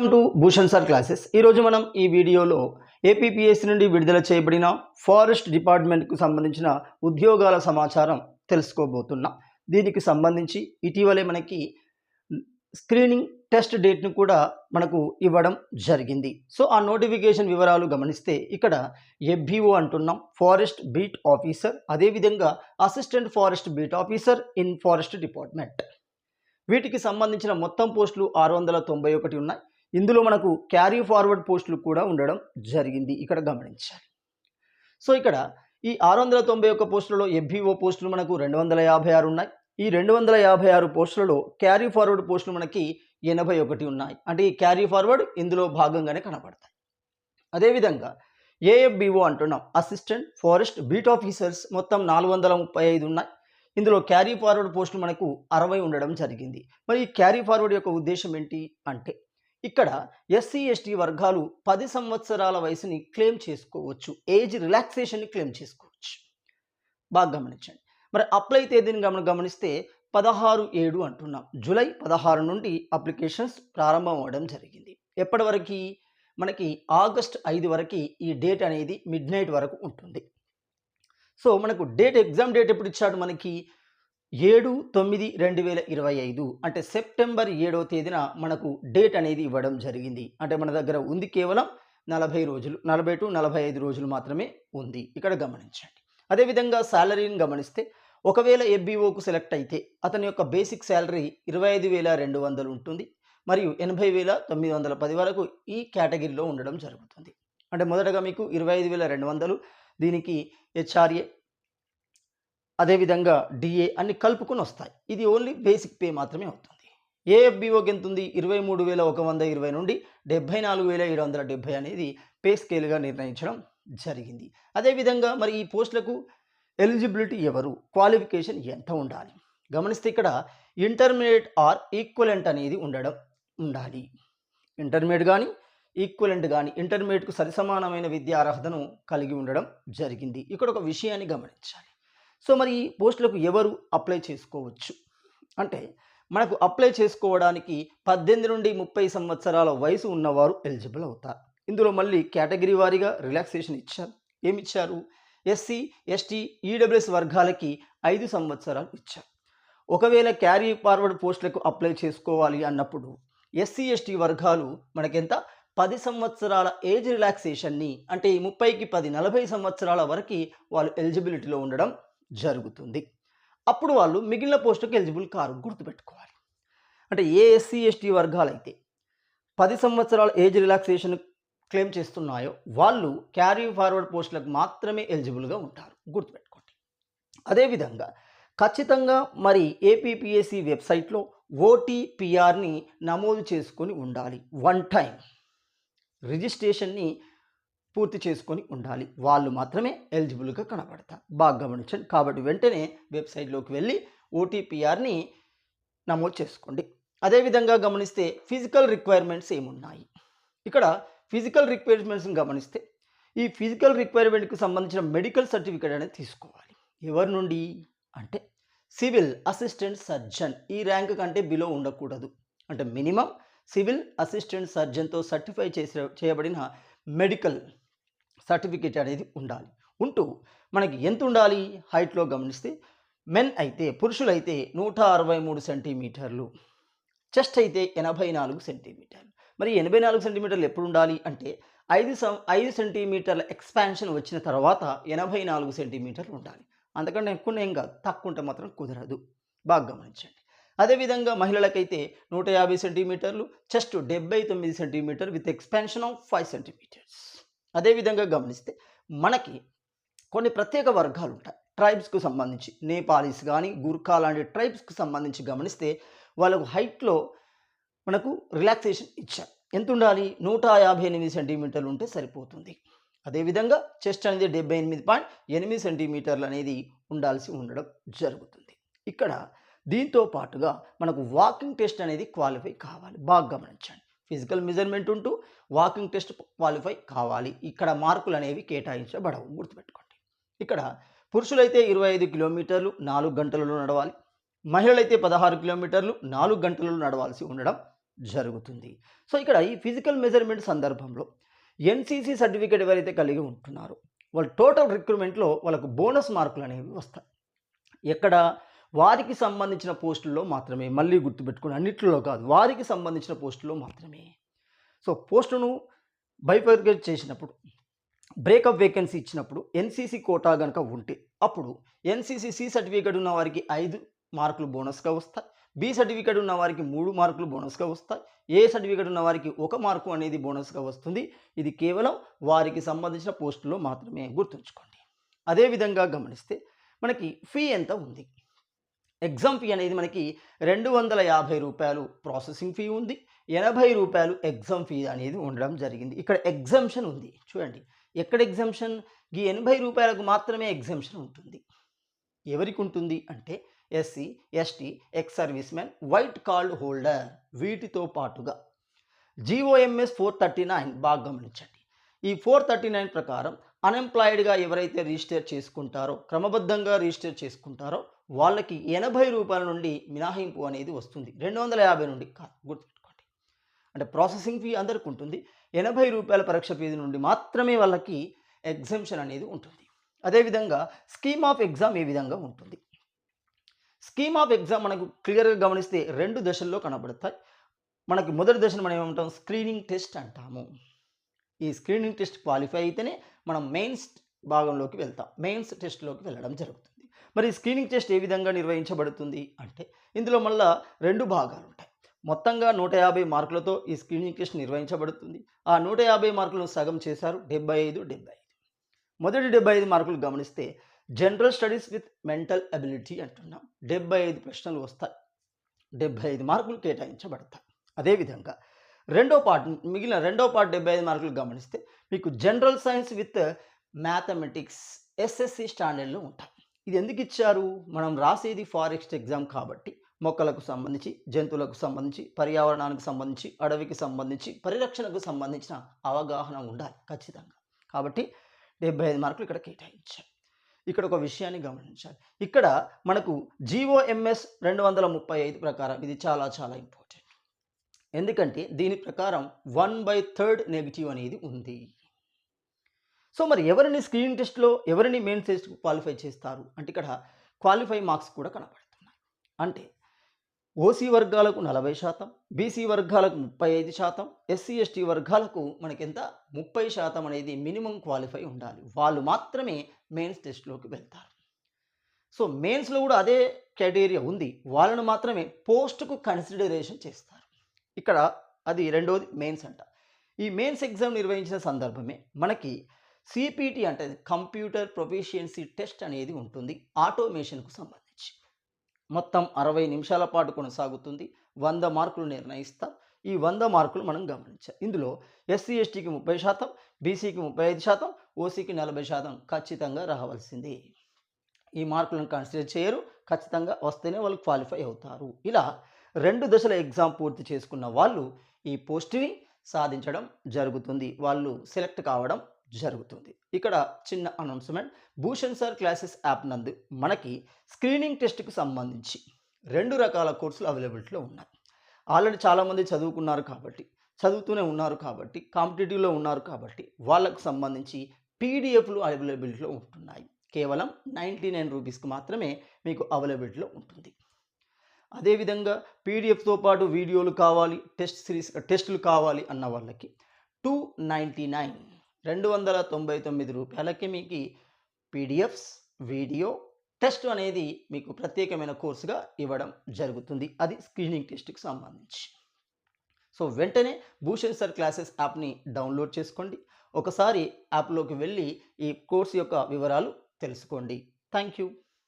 Welcome to Bhushan sir classes ఈరోజు మనం ఈ వీడియోలో ఏపీపీఎస్సీ నుండి విడుదల చేయబడిన ఫారెస్ట్ డిపార్ట్మెంట్కు సంబంధించిన ఉద్యోగాల సమాచారం తెలుసుకోబోతున్నాం. దీనికి సంబంధించి ఇటీవలే మనకి స్క్రీనింగ్ టెస్ట్ డేట్ను కూడా మనకు ఇవ్వడం జరిగింది. సో ఆ నోటిఫికేషన్ వివరాలు గమనిస్తే ఇక్కడ ఎఫ్బిఓ అంటున్నాం ఫారెస్ట్ బీట్ ఆఫీసర్ అదేవిధంగా assistant forest beat officer in forest department వీటికి సంబంధించిన మొత్తం పోస్టులు ఆరు వందల తొంభై ఒకటి ఉన్నాయి. ఇందులో మనకు క్యారీ ఫార్వర్డ్ పోస్టులు కూడా ఉండడం జరిగింది. ఇక్కడ గమనించాలి. సో ఇక్కడ ఈ ఆరు వందల తొంభై ఒక్క పోస్టులలో ఎఫ్బిఓ పోస్టులు మనకు రెండు వందల యాభై ఆరు ఉన్నాయి. ఈ రెండు వందల యాభై ఆరు పోస్టులలో క్యారీ ఫార్వర్డ్ పోస్టులు మనకి ఎనభై ఒకటి ఉన్నాయి. అంటే ఈ క్యారీ ఫార్వర్డ్ ఇందులో భాగంగానే కనబడతాయి. అదేవిధంగా ఏఎఫ్బిఓ అంటున్నాం. అసిస్టెంట్ ఫారెస్ట్ బీట్ ఆఫీసర్స్ మొత్తం నాలుగు వందల ముప్పై ఐదు ఉన్నాయి. ఇందులో క్యారీ ఫార్వర్డ్ పోస్టులు మనకు అరవై ఉండడం జరిగింది. మరి ఈ క్యారీ ఫార్వర్డ్ యొక్క ఉద్దేశం ఏంటి అంటే ఇక్కడ ఎస్సీ ఎస్టీ వర్గాలు పది సంవత్సరాల వయసుని క్లెయిమ్ చేసుకోవచ్చు. ఏజ్ రిలాక్సేషన్ని క్లెయిమ్ చేసుకోవచ్చు. బాగా గమనించండి. మరి అప్లై తేదీని గమని గమనిస్తే పదహారు ఏడు అంటున్నాం. జూలై పదహారు నుండి అప్లికేషన్స్ ప్రారంభం అవ్వడం జరిగింది. ఎప్పటి వరకు? మనకి ఆగస్ట్ ఐదు వరకు ఈ డేట్ అనేది మిడ్ నైట్ వరకు ఉంటుంది. సో మనకు డేట్ ఎగ్జామ్ డేట్ ఎప్పుడు ఇచ్చాడు మనకి? ఏడు తొమ్మిది రెండు వేల ఇరవై ఐదు అంటే సెప్టెంబర్ ఏడవ తేదీన మనకు డేట్ అనేది ఇవ్వడం జరిగింది. అంటే మన దగ్గర ఉంది కేవలం నలభై రోజులు నలభై టు నలభై ఐదు రోజులు మాత్రమే ఉంది. ఇక్కడ గమనించండి. అదేవిధంగా శాలరీని గమనిస్తే ఒకవేళ ఎఫ్బిఓకు సెలెక్ట్ అయితే అతని యొక్క బేసిక్ శాలరీ ఇరవై ఐదు వేల రెండు వందలు ఉంటుంది. మరియు ఎనభై వేల తొమ్మిది వందల పది వరకు ఈ కేటగిరీలో ఉండడం జరుగుతుంది. అంటే మొదటగా మీకు ఇరవై ఐదు వేల రెండు వందలు దీనికి హెచ్ఆర్ఏ అదేవిధంగా డిఏ అన్ని కలుపుకొని వస్తాయి. ఇది ఓన్లీ బేసిక్ పే మాత్రమే అవుతుంది. ఏఎఫ్బిఓకి ఎంత ఉంది ఇరవై మూడు వేల ఒక వంద ఇరవై నుండి డెబ్బై నాలుగు వేల ఏడు వందల డెబ్బై అనేది పే స్కేల్గా నిర్ణయించడం జరిగింది. అదేవిధంగా మరి ఈ పోస్టులకు ఎలిజిబిలిటీ ఎవరు? క్వాలిఫికేషన్ ఎంత ఉండాలి? గమనిస్తే ఇక్కడ ఇంటర్మీడియట్ ఆర్ ఈక్వలెంట్ అనేది ఉండడం ఉండాలి. ఇంటర్మీడియట్ కానీ ఈక్వలెంట్ కానీ ఇంటర్మీడియట్కు సరిసమానమైన విద్యా అర్హతను కలిగి ఉండడం జరిగింది. ఇక్కడ ఒక విషయాన్ని గమనించాలి. సో మరి ఈ పోస్టులకు ఎవరు అప్లై చేసుకోవచ్చు? అంటే మనకు అప్లై చేసుకోవడానికి పద్దెనిమిది నుండి ముప్పై సంవత్సరాల వయసు ఉన్నవారు ఎలిజిబుల్ అవుతారు. ఇందులో మళ్ళీ కేటగిరీ వారీగా రిలాక్సేషన్ ఇచ్చారు. ఏమి ఇచ్చారు ఎస్సీ ఎస్టీ ఈడబ్ల్యూఎస్ వర్గాలకి ఐదు సంవత్సరాలు ఇచ్చారు. ఒకవేళ క్యారీ ఫార్వర్డ్ పోస్టులకు అప్లై చేసుకోవాలి అన్నప్పుడు ఎస్సీ ఎస్టీ వర్గాలు మనకెంత? పది సంవత్సరాల ఏజ్ రిలాక్సేషన్ని అంటే ఈ ముప్పైకి పది నలభై సంవత్సరాల వరకు వాళ్ళు ఎలిజిబిలిటీలో ఉండడం జరుగుతుంది. అప్పుడు వాళ్ళు మిగిలిన పోస్టుకు ఎలిజిబుల్ కారు గుర్తుపెట్టుకోవాలి. అంటే ఏ ఎస్సీ ఎస్టీ వర్గాలైతే పది సంవత్సరాల ఏజ్ రిలాక్సేషన్ క్లెయిమ్ చేస్తున్నాయో వాళ్ళు క్యారీ ఫార్వర్డ్ పోస్టులకు మాత్రమే ఎలిజిబుల్గా ఉంటారు. గుర్తుపెట్టుకోండి. అదేవిధంగా ఖచ్చితంగా మరి ఏపీపీఎస్సీ వెబ్సైట్లో ఓటీపీఆర్ని నమోదు చేసుకొని ఉండాలి. వన్ టైం రిజిస్ట్రేషన్ని పూర్తి చేసుకొని ఉండాలి. వాళ్ళు మాత్రమే ఎలిజిబుల్గా కనబడతారు. బాగా గమనించండి. కాబట్టి వెంటనే వెబ్సైట్లోకి వెళ్ళి ఓటీపీఆర్ని నమోదు చేసుకోండి. అదేవిధంగా గమనిస్తే ఫిజికల్ రిక్వైర్మెంట్స్ ఏమున్నాయి? ఇక్కడ ఫిజికల్ రిక్వైర్మెంట్స్ని గమనిస్తే ఈ ఫిజికల్ రిక్వైర్మెంట్కి సంబంధించిన మెడికల్ సర్టిఫికేట్ అనేది తీసుకోవాలి. ఎవరి నుండి? అంటే సివిల్ అసిస్టెంట్ సర్జన్. ఈ ర్యాంక్ కంటే బిలో ఉండకూడదు. అంటే మినిమం సివిల్ అసిస్టెంట్ సర్జన్తో సర్టిఫై చేసే చేయబడిన మెడికల్ సర్టిఫికేట్ అనేది ఉండాలి. ఉంటూ మనకి ఎంత ఉండాలి? హైట్లో గమనిస్తే మెన్ అయితే పురుషులైతే నూట అరవై మూడు సెంటీమీటర్లు. చెస్ట్ అయితే ఎనభై నాలుగు సెంటీమీటర్లు. మరి ఎనభై నాలుగు సెంటీమీటర్లు ఎప్పుడు ఉండాలి అంటే ఐదు సం ఐదు సెంటీమీటర్ల ఎక్స్పాన్షన్ వచ్చిన తర్వాత ఎనభై నాలుగు సెంటీమీటర్లు ఉండాలి. అంతకంటే ఎక్కువ ఏం కాదు. తక్కువ ఉంటే మాత్రం కుదరదు. బాగా గమనించండి. అదేవిధంగా మహిళలకైతే నూట యాభై సెంటీమీటర్లు చెస్ట్ డెబ్బై తొమ్మిది centimetre with expansion of five centimetres. అదేవిధంగా గమనిస్తే మనకి కొన్ని ప్రత్యేక వర్గాలు ఉంటాయి ట్రైబ్స్కు సంబంధించి నేపాలీస్ కానీ గుర్ఖా లాంటి ట్రైబ్స్కు సంబంధించి గమనిస్తే వాళ్ళకు హైట్లో మనకు రిలాక్సేషన్ ఇచ్చారు. ఎంత ఉండాలి నూట యాభై ఎనిమిది సెంటీమీటర్లు ఉంటే సరిపోతుంది. అదేవిధంగా చెస్ట్ అనేది డెబ్బై ఎనిమిది పాయింట్ ఎనిమిది సెంటీమీటర్లు అనేది ఉండాల్సి ఉండడం జరుగుతుంది. ఇక్కడ దీంతో పాటుగా మనకు వాకింగ్ టెస్ట్ అనేది క్వాలిఫై కావాలి. బాగా గమనించండి. ఫిజికల్ మెజర్మెంట్ ఉంటూ వాకింగ్ టెస్ట్ క్వాలిఫై కావాలి. ఇక్కడ మార్కులు అనేవి కేటాయించబడవు. గుర్తుపెట్టుకోండి. ఇక్కడ పురుషులైతే ఇరవై ఐదు కిలోమీటర్లు నాలుగు గంటలలో నడవాలి. మహిళలైతే పదహారు కిలోమీటర్లు నాలుగు గంటలలో నడవాల్సి ఉండడం జరుగుతుంది. సో ఇక్కడ ఈ ఫిజికల్ మెజర్మెంట్ సందర్భంలో ఎన్సీసీ సర్టిఫికేట్ ఎవరైతే కలిగి ఉంటున్నారో వాళ్ళ టోటల్ రిక్రూట్మెంట్లో వాళ్ళకు బోనస్ మార్కులు అనేవి వస్తాయి. ఎక్కడ వారికి సంబంధించిన పోస్టుల్లో మాత్రమే. మళ్ళీ గుర్తుపెట్టుకుని అన్నిట్లో కాదు. వారికి సంబంధించిన పోస్టుల్లో మాత్రమే. సో పోస్టును బైఫర్గేట్ చేసినప్పుడు బ్రేకప్ వేకెన్సీ ఇచ్చినప్పుడు ఎన్సీసీ కోటా కనుక ఉంటే అప్పుడు ఎన్సీసీ సి సర్టిఫికేట్ ఉన్న వారికి ఐదు మార్కులు బోనస్గా వస్తాయి. బి సర్టిఫికేట్ ఉన్న వారికి మూడు మార్కులు బోనస్గా వస్తాయి. ఏ సర్టిఫికేట్ ఉన్న వారికి ఒక మార్కు అనేది బోనస్గా వస్తుంది. ఇది కేవలం వారికి సంబంధించిన పోస్టులో మాత్రమే. గుర్తుంచుకోండి. అదేవిధంగా గమనిస్తే మనకి ఫీ ఎంత ఉంది? ఎగ్జామ్ ఫీ అనేది మనకి రెండు వందల యాభై రూపాయలు ప్రాసెసింగ్ ఫీ ఉంది ఎనభై రూపాయలు ఎగ్జామ్ ఫీ అనేది ఉండడం జరిగింది. ఇక్కడ ఎగ్జామ్షన్ ఉంది చూడండి. ఎక్కడ ఎగ్జామ్షన్? ఈ ఎనభై రూపాయలకు మాత్రమే ఎగ్జామ్షన్ ఉంటుంది. ఎవరికి ఉంటుంది అంటే SC ST ex service man white card holder వీటితో పాటుగా. జీఓఎంఎస్ ఫోర్ థర్టీ నైన్ బాగా గమనించండి. ఈ ఫోర్ థర్టీ నైన్ ప్రకారం అన్ఎంప్లాయిడ్గా ఎవరైతే రిజిస్టర్ చేసుకుంటారో క్రమబద్ధంగా రిజిస్టర్ చేసుకుంటారో వాళ్ళకి ఎనభై రూపాయల నుండి మినహాయింపు అనేది వస్తుంది. రెండు వందల యాభై నుండి కాదు గుర్తుపెట్టుకోండి. అంటే ప్రాసెసింగ్ ఫీ అందరికి ఉంటుంది. ఎనభై రూపాయల పరీక్ష ఫీజు నుండి మాత్రమే వాళ్ళకి ఎగ్జామ్షన్ అనేది ఉంటుంది. అదేవిధంగా స్కీమ్ ఆఫ్ ఎగ్జామ్ ఏ విధంగా ఉంటుంది? స్కీమ్ ఆఫ్ ఎగ్జామ్ మనకు క్లియర్గా గమనిస్తే రెండు దశల్లో కనబడతాయి. మనకి మొదటి దశను మనం ఏమంటాం? స్క్రీనింగ్ టెస్ట్ అంటాము. ఈ స్క్రీనింగ్ టెస్ట్ క్వాలిఫై అయితేనే మనం మెయిన్స్ భాగంలోకి వెళ్తాం. మెయిన్స్ టెస్ట్లోకి వెళ్ళడం జరుగుతుంది. మరి స్క్రీనింగ్ టెస్ట్ ఏ విధంగా నిర్వహించబడుతుంది అంటే ఇందులో మళ్ళా రెండు భాగాలు ఉంటాయి. మొత్తంగా నూట యాభై మార్కులతో ఈ స్క్రీనింగ్ టెస్ట్ నిర్వహించబడుతుంది. ఆ నూట యాభై మార్కులను సగం చేశారు డెబ్బై ఐదు డెబ్బై ఐదు. మొదటి డెబ్బై ఐదు మార్కులు గమనిస్తే general studies with mental ability అంటున్నాం. డెబ్బై ఐదు ప్రశ్నలు వస్తాయి. డెబ్బై ఐదు మార్కులు కేటాయించబడతాయి. అదేవిధంగా రెండో పార్ట్ మిగిలిన రెండో పార్ట్ డెబ్బై ఐదు మార్కులు గమనిస్తే మీకు general science with mathematics SSC స్టాండర్డ్లో ఉంటాయి. ఇది ఎందుకు ఇచ్చారు మనం రాసేది ఫారెస్ట్ ఎగ్జామ్ కాబట్టి మొక్కలకు సంబంధించి జంతువులకు సంబంధించి పర్యావరణానికి సంబంధించి అడవికి సంబంధించి పరిరక్షణకు సంబంధించిన అవగాహన ఉండాలి ఖచ్చితంగా. కాబట్టి డెబ్బై ఐదు మార్కులు ఇక్కడ కేటాయించాలి ఇక్కడ ఒక విషయాన్ని గమనించాలి. ఇక్కడ మనకు జీఓఎంఎస్ రెండు వందల ముప్పై ఐదు ప్రకారం ఇది చాలా చాలా ఇంపార్టెంట్. ఎందుకంటే దీని ప్రకారం వన్ బై థర్డ్ నెగిటివ్ అనేది ఉంది. సో మరి ఎవరిని స్క్రీన్ టెస్ట్లో ఎవరిని మెయిన్ టెస్ట్ క్వాలిఫై చేస్తారు? అంటే ఇక్కడ క్వాలిఫై మార్క్స్ కూడా కనబడుతున్నాయి. అంటే ఓసీ వర్గాలకు నలభై శాతం బీసీ వర్గాలకు ముప్పై ఐదు శాతం ఎస్సీ ఎస్టీ వర్గాలకు మనకెంత? ముప్పై శాతం అనేది మినిమం క్వాలిఫై ఉండాలి. వాళ్ళు మాత్రమే మెయిన్స్ టెస్ట్లోకి వెళ్తారు. సో మెయిన్స్లో కూడా అదే క్రైటీరియా ఉంది. వాళ్ళను మాత్రమే పోస్ట్కు కన్సిడరేషన్ చేస్తారు. ఇక్కడ అది రెండవది మెయిన్స్ అంట. ఈ మెయిన్స్ ఎగ్జామ్ నిర్వహించిన సందర్భమే మనకి సిపిటి అంటే కంప్యూటర్ ప్రొఫిషియన్సీ టెస్ట్ అనేది ఉంటుంది ఆటోమేషన్కు సంబంధించి. మొత్తం అరవై నిమిషాల పాటు కొనసాగుతుంది వంద మార్కులు నిర్ణయిస్తాం ఈ వంద మార్కులు మనం గమనించాం ఇందులో ఎస్సీ ఎస్టీకి ముప్పై శాతం బీసీకి ముప్పై ఐదు శాతం ఓసీకి నలభై శాతం ఖచ్చితంగా రావాల్సింది. ఈ మార్కులను కన్సిడర్ చేయరు ఖచ్చితంగా వస్తేనే వాళ్ళు క్వాలిఫై అవుతారు. ఇలా రెండు దశల ఎగ్జామ్ పూర్తి చేసుకున్న వాళ్ళు ఈ పోస్ట్ని సాధించడం జరుగుతుంది. వాళ్ళు సెలెక్ట్ కావడం జరుగుతుంది. ఇక్కడ చిన్న announcement. Bhushan sir classes app నందు మనకి స్క్రీనింగ్ టెస్ట్కి సంబంధించి రెండు రకాల కోర్సులు అవైలబిలిటీలో ఉన్నాయి. ఆల్రెడీ చాలామంది చదువుకున్నారు కాబట్టి చదువుతూనే ఉన్నారు కాబట్టి కాంపిటేటివ్లో ఉన్నారు కాబట్టి వాళ్ళకు సంబంధించి పీడిఎఫ్లు అవైలబిలిటీలో ఉంటున్నాయి. కేవలం నైంటీ నైన్ రూపీస్కి మాత్రమే మీకు అవైలబిలిటీలో ఉంటుంది. అదేవిధంగా పీడిఎఫ్తో పాటు వీడియోలు కావాలి టెస్ట్ సిరీస్ టెస్టులు కావాలి అన్న వాళ్ళకి టూ నైంటీ నైన్ రెండు వందల తొంభై తొమ్మిది రూపాయలకి మీకు పీడిఎఫ్స్ వీడియో టెస్ట్ అనేది మీకు ప్రత్యేకమైన కోర్సుగా ఇవ్వడం జరుగుతుంది. అది స్క్రీనింగ్ టెస్ట్కి సంబంధించి. సో వెంటనే భూషణ్ సార్ క్లాసెస్ యాప్ని డౌన్లోడ్ చేసుకోండి. ఒకసారి యాప్లోకి వెళ్ళి ఈ కోర్సు యొక్క వివరాలు తెలుసుకోండి. Thank you